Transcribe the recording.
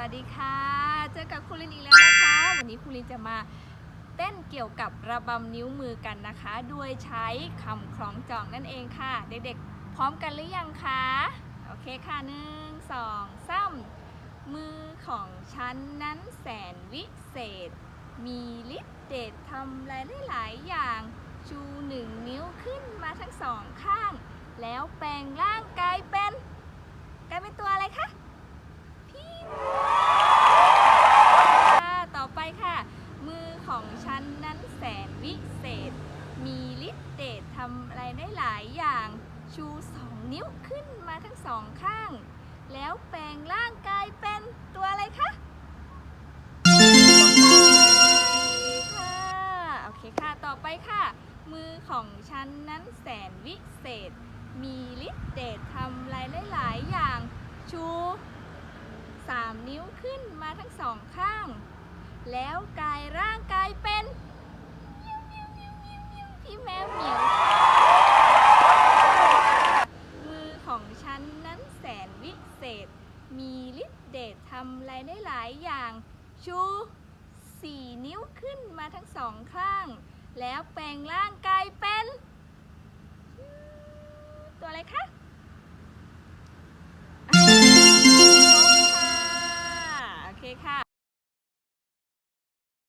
วัสดีค่ะ เจอกับครูลินอีกแล้วนะคะ วันนี้ครูลินจะมาเต้นเกี่ยวกับระบำนิ้วมือกันนะคะ โดยใช้คำคล้องจองนั่นเองค่ะ เด็กๆ พร้อมกันหรือยังคะ โอเคค่ะหนึ่งสองสามมือของฉันนั้นแสนวิเศษ มีฤทธิ์เดชทำอะไรได้หลายอย่าง ชูหนึ่งนิ้วขึ้นมาทั้งสองข้าง แล้วแปลงร่างกายเป็นกลายเป็นตัวอะไรคะ พี่ค่ะต่อไปค่ะ มือของฉันนั้นแสน วิเศษ มีฤทธิ์เดชทำอะไรได้หลายอย่าง ชูสองนิ้วขึ้นมาทั้งสองข้าง แล้วแปลงร่างกายเป็นตัวอะไรคะค่ะโอเคค่ะต่อไปค่ะ มือของฉันนั้นแสนวิเศษ มีฤทธิ์เดชทำอะไรได้หลายอย่าง ชูสามนิ้วขึ้นมาทั้งสองข้าง แล้วกายร่างกายเป็น ษ มีฤทธิ์เดชทำอะไรได้หลายอย่าง ชูสี่นิ้วขึ้นมาทั้งสองข้าง แล้วแปลงร่างกายเป็น ตัวอะไรคะโอเคค่ะ